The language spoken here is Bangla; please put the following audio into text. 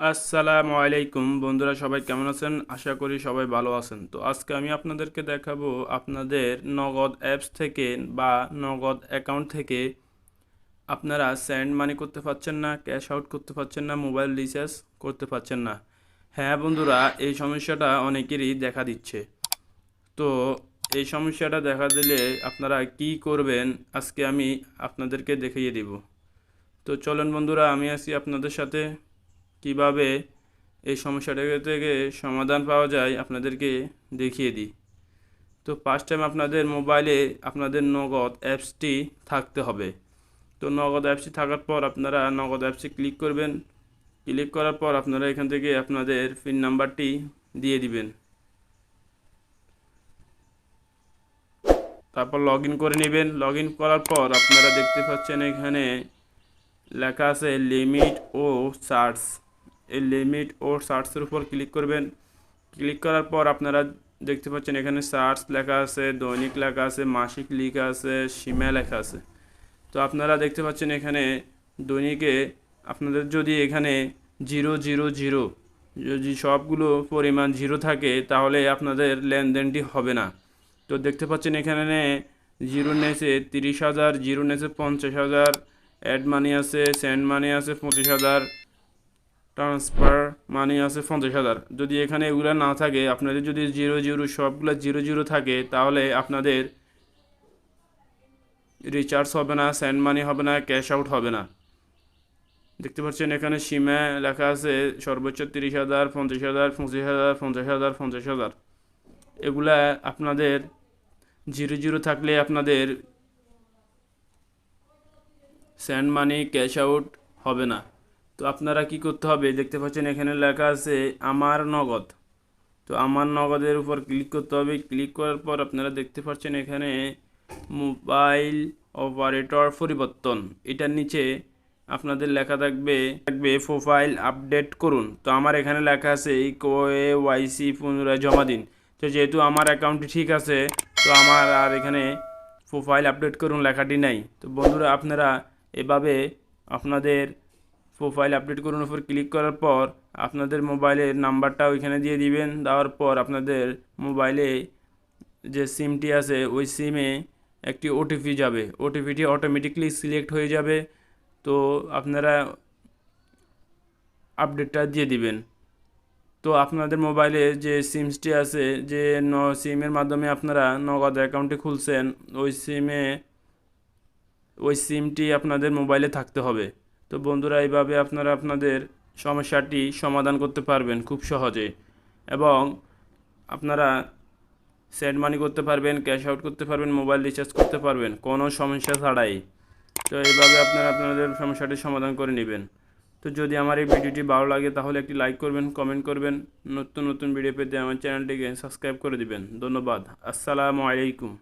আসসালামু আলাইকুম। বন্ধুরা, সবাই কেমন আছেন? আশা করি সবাই ভালো আছেন। তো আজকে আমি আপনাদেরকে দেখাবো আপনাদের নগদ অ্যাপস থেকে বা নগদ অ্যাকাউন্ট থেকে আপনারা সেন্ড মানি করতে পারছেন না, ক্যাশ আউট করতে পারছেন না, মোবাইল রিচার্জ করতে পারছেন না। হ্যাঁ বন্ধুরা, এই সমস্যাটা অনেকেরই দেখা দিচ্ছে। তো এই সমস্যাটা দেখা দিলে আপনারা কি করবেন, আজকে আমি আপনাদেরকে দেখিয়ে দিব। তো চলেন বন্ধুরা, আমি আছি আপনাদের সাথে। কীভাবে এই সমস্যাটা থেকে সমাধান পাওয়া যায় আপনাদেরকে দেখিয়ে দিই। তো ফার্স্ট টাইম আপনাদের মোবাইলে আপনাদের নগদ অ্যাপসটি থাকতে হবে। তো নগদ অ্যাপসটি থাকার পর আপনারা নগদ অ্যাপসে ক্লিক করবেন। ক্লিক করার পর আপনারা এখান থেকে আপনাদের পিন নাম্বারটি দিয়ে দিবেন। তারপর লগ করে নেবেন। লগ করার পর আপনারা দেখতে পাচ্ছেন এখানে লেখা আছে লিমিট ও সার্চ এই লিমিট ও সার্চের উপর ক্লিক করবেন। ক্লিক করার পর আপনারা দেখতে পাচ্ছেন এখানে সার্চ লেখা আছে, দৈনিক লেখা আছে, মাসিক লেখা আছে, সীমা লেখা আছে। তো আপনারা দেখতে পাচ্ছেন এখানে দৈনিকে আপনাদের যদি এখানে জিরো জিরো জিরো যদি সবগুলো পরিমাণ জিরো থাকে, তাহলে আপনাদের লেনদেনটি হবে না। তো দেখতে পাচ্ছেন এখানে জিরো নেছে তিরিশ হাজার জিরো নেছে পঞ্চাশ হাজার অ্যাড মানি আছে সেন্ড মানি আছে পঁচিশ হাজার। ট্রান্সফার মানি আছে পঞ্চাশ হাজার। যদি এখানে এগুলো না থাকে, আপনাদের যদি জিরো জিরো সবগুলো জিরো জিরো থাকে, তাহলে আপনাদের রিচার্জ হবে না সেন্ড মানি হবে না ক্যাশ আউট হবে না। দেখতে পাচ্ছেন এখানে সীমা লেখা আছে, সর্বোচ্চ তিরিশ হাজার, পঞ্চাশ হাজার, পঁচিশ হাজার, পঞ্চাশ হাজার পঞ্চাশ হাজার। এগুলা আপনাদের জিরো জিরো থাকলে আপনাদের সেন্ড মানি ক্যাশ আউট হবে না। তো আপনারা কি করতে হবে? দেখতে পাচ্ছেন এখানে লেখা আছে, আমার নগদ। তো আমার নগদের উপর ক্লিক করতে হবে। ক্লিক করার পর আপনারা দেখতে পাচ্ছেন এখানে মোবাইল অপারেটর পরিবর্তন। এটার নিচে আপনাদের লেখা থাকবে থাকবে প্রোফাইল আপডেট করুন। তো আমার এখানে লেখা আছে কোয়ে ওয়াইসি পুনরায় জমা দিন। তো যেহেতু আমার অ্যাকাউন্টটি ঠিক আছে, তো আমার আর এখানে প্রোফাইল আপডেট করুন লেখাটি নাই। তো বন্ধুরা, আপনারা এভাবে আপনাদের প্রোফাইল আপডেট করুন উপর ক্লিক করার পর আপনাদের মোবাইলের নাম্বারটা ওইখানে দিয়ে দিবেন। দেওয়ার পর আপনাদের মোবাইলে যে সিমটি আছে, ওই সিমে একটি ওটিপি যাবে। ওটিপিটি অটোমেটিকলি সিলেক্ট হয়ে যাবে। তো আপনারা আপডেটটা দিয়ে দিবেন। তো আপনাদের মোবাইলে যে সিমসটি আছে, যে ন সিমের মাধ্যমে আপনারা নগদ অ্যাকাউন্টটি খুলছেন, ওই সিমে ওই সিমটি আপনাদের মোবাইলে থাকতে হবে। তো বন্ধুরা, এইভাবে আপনারা আপনাদের সমস্যাটি সমাধান করতে পারবেন খুব সহজে। এবং আপনারা সেন্ড মানি করতে পারবেন ক্যাশ আউট করতে পারবেন মোবাইল রিচার্জ করতে পারবেন, কোনো সমস্যা ছাড়াই। তো এইভাবে আপনারা আপনাদের সমস্যাটি সমাধান করে নেবেন। তো যদি আমার এই ভিডিওটি ভালো লাগে, তাহলে একটি লাইক করবেন কমেন্ট করবেন। নতুন নতুন ভিডিও পেতে আমার চ্যানেলটিকে সাবস্ক্রাইব করে দিবেন। ধন্যবাদ। আসসালামু আলাইকুম।